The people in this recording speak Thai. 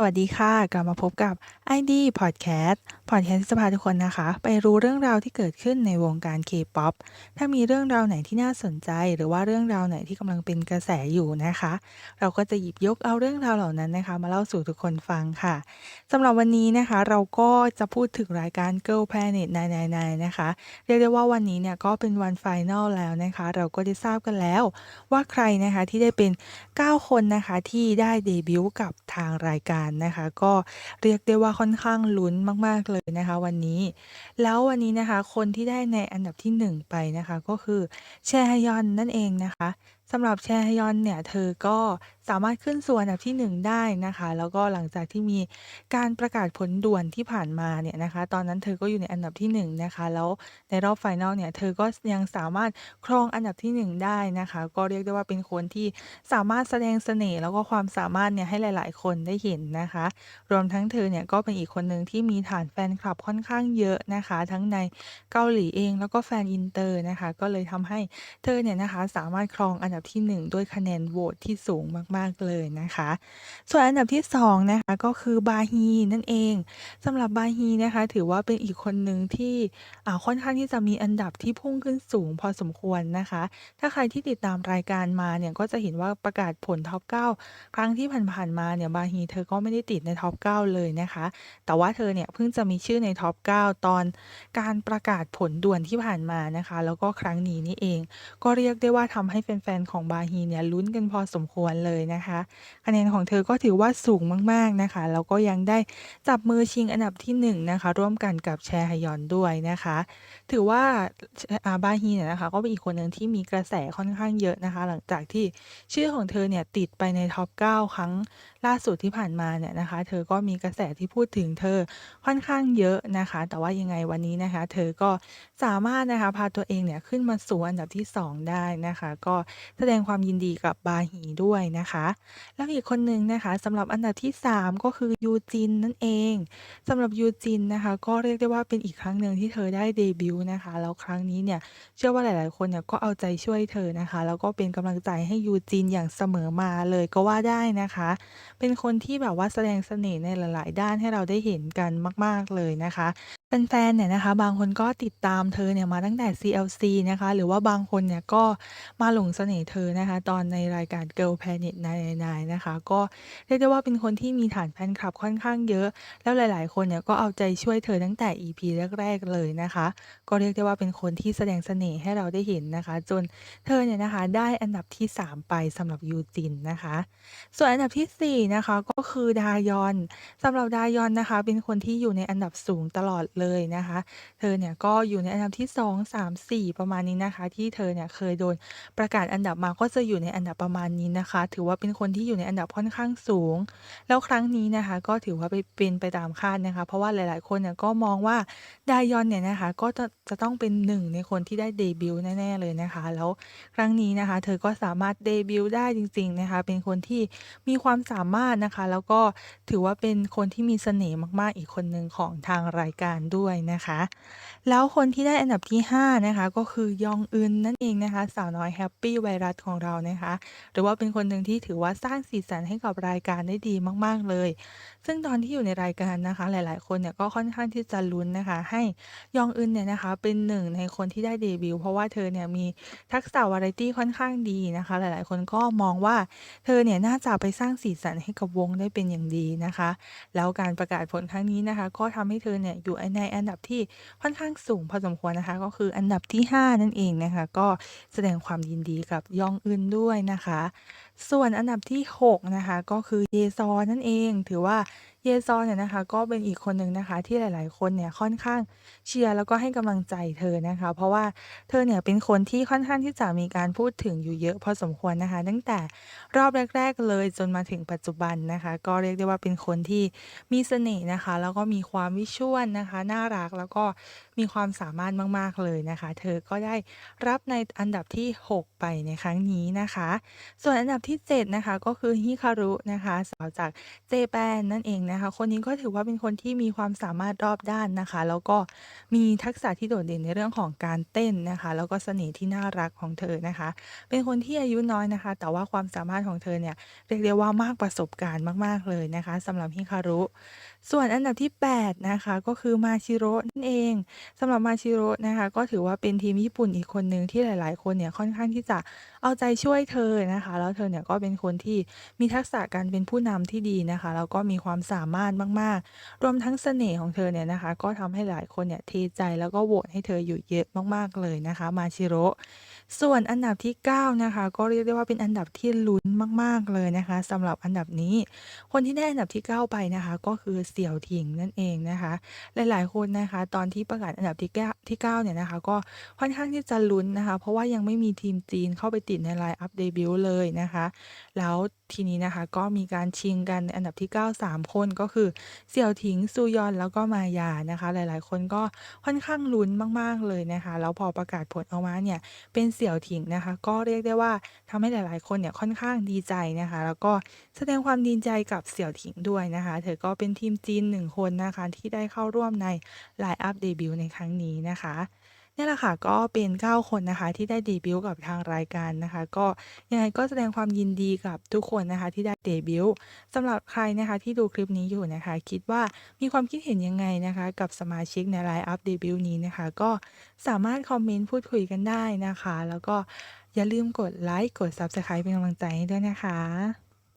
สวัสดีค่ะ กลับมาพบกับ ID Podcast Podcast ที่จะพาทุกคนนะคะ ไปรู้เรื่องราวที่เกิดขึ้นในวงการ K-pop ถ้ามีเรื่องราวไหนที่น่าสนใจ หรือว่าเรื่องราวไหนที่กำลังเป็นกระแสอยู่นะคะ เราก็จะหยิบยกเอาเรื่องราวเหล่านั้นนะคะ มาเล่าสู่ทุกคนฟังค่ะสำหรับวันนี้นะคะ เราก็จะพูดถึงรายการ Girl Planet 999นะคะ เรียกได้ว่าวันนี้เนี่ยก็เป็นวันไฟนอลแล้วนะคะ เราก็ได้ทราบกันแล้ว ว่าใครนะคะที่ได้เป็น 9 คนนะคะที่ได้เดบิวต์กับทางรายการนะคะ ก็เรียกได้ว่าค่อนข้างลุ้นมาก ๆ เลยนะคะวันนี้ แล้ววันนี้นะคะ คนที่ได้ในอันดับที่ 1 ไปนะคะ ก็คือแชฮยอนนั่นเองนะคะ สำหรับแชฮยอนเนี่ย เธอก็สามารถขึ้นสู่อันดับที่ 1 ได้นะคะ แล้วก็หลังจากที่มีการประกาศผลด่วนที่ผ่านมาเนี่ยนะคะ ตอนนั้นเธอก็อยู่ในอันดับที่ 1 นะคะ แล้วในรอบไฟนอลเนี่ย เธอก็ยังสามารถครองอันดับที่ 1 ได้นะคะ ก็เรียกได้ว่าเป็นคนที่สามารถแสดงเสน่ห์แล้วก็ความสามารถเนี่ยให้หลาย ๆ คนได้เห็นนะคะ รวมทั้งเธอเนี่ยก็เป็นอีกคนหนึ่งที่มีฐานแฟนคลับค่อนข้างเยอะนะคะ ทั้งในเกาหลีเอง แล้วก็แฟนอินเตอร์นะคะ ก็เลยทำให้เธอเนี่ยนะคะสามารถครองอันดับับที่ 1 ด้วยคะแนนโหวตที่สูงมากๆเลยนะคะ ส่วนอันดับที่2นะคะก็คือบาฮีนั่นเองสำหรับบาฮีนะคะถือว่าเป็นอีกคนหนึ่งที่ค่อนข้างที่จะมีอันดับที่พุ่งขึ้นสูงพอสมควรนะคะ ถ้าใครที่ติดตามรายการมาเนี่ยก็จะเห็นว่าประกาศผลท็อป 9 ครั้งที่ผ่านๆมาเนี่ยบาฮีเธอก็ไม่ได้ติดในท็อป 9 เลยนะคะ แต่ว่าเธอเนี่ยเพิ่งจะมีชื่อในท็อป 9 ตอนการประกาศผลด่วนที่ผ่านมานะคะ แล้วก็ครั้งนี้นี่เอง ก็เรียกได้ว่าทำให้แฟนๆของบาฮีเนี่ยลุ้นกันพอสมควรเลยนะคะ คะแนนของเธอก็ถือว่าสูงมากๆนะคะแล้วก็ยังได้จับมือชิงอันดับที่1นะคะร่วมกันกับแชฮยอนด้วยนะคะ ถือว่าอ่าบาฮีเนี่ยนะคะก็เป็นอีกคนหนึ่งที่มีกระแสค่อนข้างเยอะนะคะ หลังจากที่ชื่อของเธอเนี่ยติดไปในท็อป 9 ครั้งล่าสุดที่ผ่านมาเนี่ยนะคะ เธอก็มีกระแสที่พูดถึงเธอค่อนข้างเยอะนะคะ แต่ว่ายังไงวันนี้นะคะ เธอก็สามารถนะคะพาตัวเองเนี่ยขึ้นมาสู่อันดับที่ 2 ได้นะคะ ก็แสดงความยินดีกับบาฮีด้วยนะคะ แล้วอีกคนหนึ่งนะคะสำหรับอันดับที่ 3 ก็คือยูจินนั่นเองสำหรับยูจินนะคะ ก็เรียกได้ว่าเป็นอีกครั้งหนึ่งที่เธอได้เดบิวต์นะคะแล้วครั้งนี้เนี่ยเชื่อว่าหลายๆ คนเนี่ยก็เอาใจช่วยเธอนะคะ แล้วก็เป็นกำลังใจให้ยูจินอย่างเสมอมาเลยก็ว่าได้นะคะเป็นคนที่แบบว่าแสดงเสน่ห์ในหลาย ๆ ด้านให้เราได้เห็นกันมาก ๆ เลยนะคะแฟน ๆ เนี่ยนะคะ บางคนก็ติดตามเธอเนี่ยมาตั้งแต่ CLC นะคะ หรือว่าบางคนเนี่ยก็มาหลงเสน่ห์เธอนะคะ ตอนในรายการ Girl Planet 999 นะคะ ก็เรียกได้ว่าเป็นคนที่มีฐานแฟนคลับค่อนข้างเยอะ แล้วหลาย ๆ คนเนี่ยก็เอาใจช่วยเธอตั้งแต่ EP แรก ๆ เลยนะคะ ก็เรียกได้ว่าเป็นคนที่แสดงเสน่ห์ให้เราได้เห็นนะคะ จนเธอเนี่ยนะคะได้อันดับที่ 3 ไปสำหรับยูจินนะคะ ส่วนอันดับทีสี่4 นะคะก็คือดายอนสำหรับดายอนนะคะ เป็นคนที่อยู่ในอันดับสูงตลอดเลยนะคะ เธอเนี่ยก็อยู่ในอันดับที่ 2 3 4 ประมาณนี้นะคะ ที่เธอเนี่ยเคยโดนประกาศอันดับมาก็จะอยู่ในอันดับประมาณนี้นะคะ ถือว่าเป็นคนที่อยู่ในอันดับค่อนข้างสูง แล้วครั้งนี้นะคะ ก็ถือว่าไปเป็นไปตามคาดนะคะ เพราะว่าหลาย ๆ คนเนี่ยก็มองว่าดายอนเนี่ยนะคะก็จะจะต้องเป็นหนึ่งในคนที่ได้เดบิวต์แน่ๆเลยนะคะ แล้วครั้งนี้นะคะ เธอก็สามารถเดบิวต์ได้จริง ๆ นะคะ เป็นคนที่มีความสามารถนะคะ แล้วก็ถือว่าเป็นคนที่มีเสน่ห์มากๆอีกคนหนึ่งของทางรายการด้วยนะคะ แล้วคนที่ได้อันดับที่ 5 นะคะ ก็คือยองอึนนั่นเองนะคะ สาวน้อยแฮปปี้ไวรัสของเรานะคะ หรือว่าเป็นคนหนึ่งที่ถือว่าสร้างสีสันให้กับรายการได้ดีมากๆเลย ซึ่งตอนที่อยู่ในรายการนะคะ หลาย ๆ คนเนี่ยก็ค่อนข้างที่จะลุ้นนะคะ ให้ยองอึนเนี่ยนะคะเป็นหนึ่งในคนที่ได้เดบิวต์เพราะว่าเธอเนี่ยมีทักษะวาไรตี้ค่อนข้างดีนะคะ หลาย ๆ คนก็มองว่าเธอเนี่ยน่าจะไปสร้างสีสันให้กับวงได้เป็นอย่างดีนะคะ แล้วการประกาศผลครั้งนี้นะคะ ก็ทำให้เธอเนี่ยอยู่ในในอันดับที่ค่อนข้างสูงพอสมควรนะคะ ก็คืออันดับที่ 5 นั่นเองนะคะ ก็แสดงความยินดีกับยองอึนด้วยนะคะ ส่วนอันดับที่ 6 นะคะ ก็คือเยซอนั่นเองถือว่า ยซอนเนี่ยนะคะก็เป็นอีกคนหนึ่งนะคะที่หลาย ๆ คนเนี่ยค่อนข้างเชียร์แล้วก็ให้กำลังใจเธอนะคะ เพราะว่าเธอเนี่ยเป็นคนที่ค่อนข้างที่จะมีการพูดถึงอยู่เยอะพอสมควรนะคะ ตั้งแต่รอบแรก ๆ เลยจนมาถึงปัจจุบันนะคะ ก็เรียกได้ว่าเป็นคนที่มีเสน่ห์นะคะ แล้วก็มีความวิชวลนะคะ น่ารักแล้วก็มีความสามารถมาก ๆ เลยนะคะ เธอก็ได้รับในอันดับที่ 6 ไปในครั้งนี้นะคะ ส่วนอันดับที่ 7 นะคะก็คือฮิคารุนะคะสาวจากเจแปนนั่นเองนะนะคะ คนนี้ก็ถือว่าเป็นคนที่มีความสามารถรอบด้านนะคะ แล้วก็มีทักษะที่โดดเด่นในเรื่องของการเต้นนะคะ แล้วก็เสน่ห์ที่น่ารักของเธอนะคะ เป็นคนที่อายุน้อยนะคะ แต่ว่าความสามารถของเธอเนี่ยเรียกได้ว่ามากประสบการณ์มาก ๆเลยนะคะสำหรับฮิคารุส่วนอันดับที่ 8 นะคะ ก็คือมาชิโร่นั่นเองสำหรับมาชิโร่นะคะ ก็ถือว่าเป็นทีมญี่ปุ่นอีกคนหนึ่งที่หลาย ๆ คนเนี่ยค่อนข้างที่จะเอาใจช่วยเธอนะคะ แล้วเธอเนี่ยก็เป็นคนที่มีทักษะการเป็นผู้นำที่ดีนะคะ แล้วก็มีความสามารถมาก ๆ รวมทั้งเสน่ห์ของเธอเนี่ยนะคะ ก็ทำให้หลายคนเนี่ยเทใจแล้วก็โหวตให้เธออยู่เยอะมาก ๆ เลยนะคะ มาชิโร่ ส่วนอันดับที่ 9 นะคะ ก็เรียกได้ว่าเป็นอันดับที่ลุ้นมาก ๆ เลยนะคะสำหรับอันดับนี้ คนที่ได้อันดับที่ 9 ไปนะคะ ก็คือเสี่ยวถิงนั่นเองนะคะ หลาย ๆ คนนะคะ ตอนที่ประกาศอันดับที่9ที่9เนี่ยนะคะ ก็ค่อนข้างที่จะลุ้นนะคะ เพราะว่ายังไม่มีทีมจีนเข้าไปติดในไลน์อัพเดบิวต์เลยนะคะ แล้วทีนี้นะคะก็มีการชิงกันในอันดับที่ 9 3 คนก็คือเสี่ยวถิงซูยอนแล้วก็มายานะคะ หลาย ๆ คนก็ค่อนข้างลุ้นมาก ๆ เลยนะคะ แล้วพอประกาศผลออกมาเนี่ยเป็นเสี่ยวถิงนะคะ ก็เรียกได้ว่าทำให้หลาย ๆ คนเนี่ยค่อนข้างดีใจนะคะ แล้วก็แสดงความดีใจกับเสี่ยวถิงด้วยนะคะ เธอก็เป็นทีมจีนหนึ่งคนนะคะที่ได้เข้าร่วมในไลน์อัพเดบิวต์ในครั้งนี้นะคะ เนี่ยแหละค่ะ ก็เป็น 9 คนนะคะ ที่ได้เดบิวต์กับทางรายการนะคะ ก็ยังไงก็แสดงความยินดีกับทุกคนนะคะที่ได้เดบิวต์สำหรับใครนะคะที่ดูคลิปนี้อยู่นะคะ คิดว่ามีความคิดเห็นยังไงนะคะ กับสมาชิกในไลน์อัพเดบิวต์นี้นะคะ ก็สามารถคอมเมนต์พูดคุยกันได้นะคะ แล้วก็อย่าลืมกดไลค์กด Subscribe เป็นกำลังใจให้ด้วยนะคะ